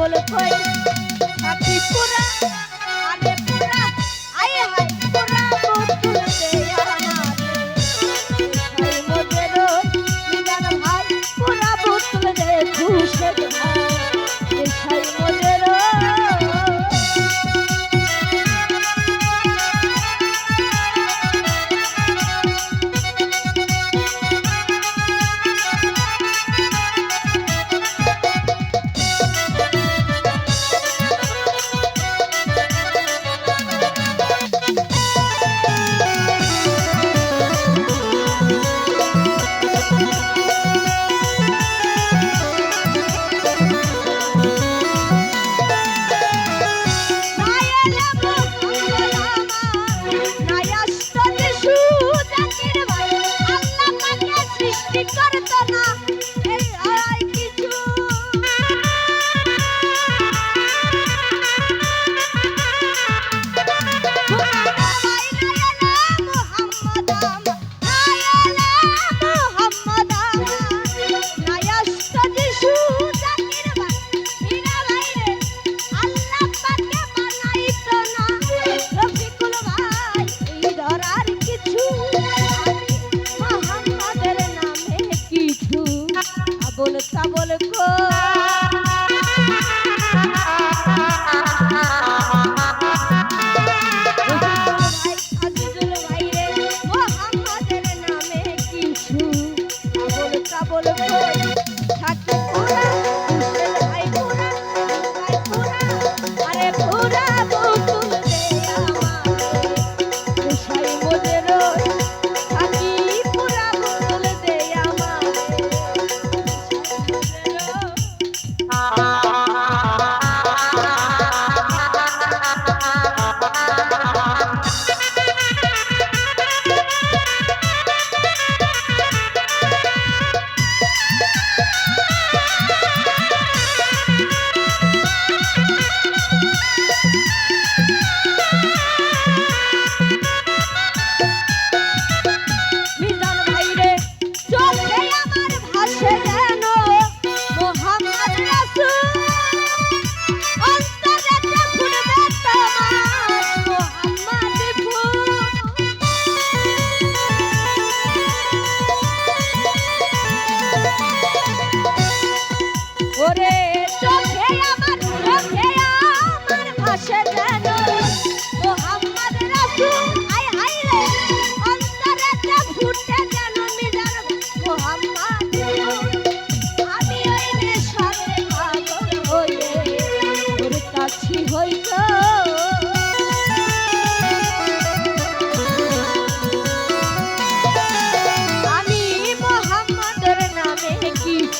বলো কই আপনি পুরা পাগল ছাগল গো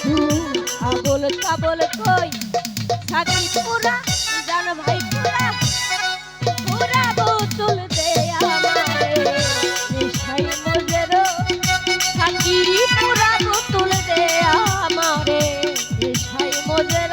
আবল কাবল কই? থাকি পুরা, জান ভাই পুরা পুরা বোতল দে আমায় নিশাই মজের থাকি পুরা বোতল দে আমারে। নিশাই মজের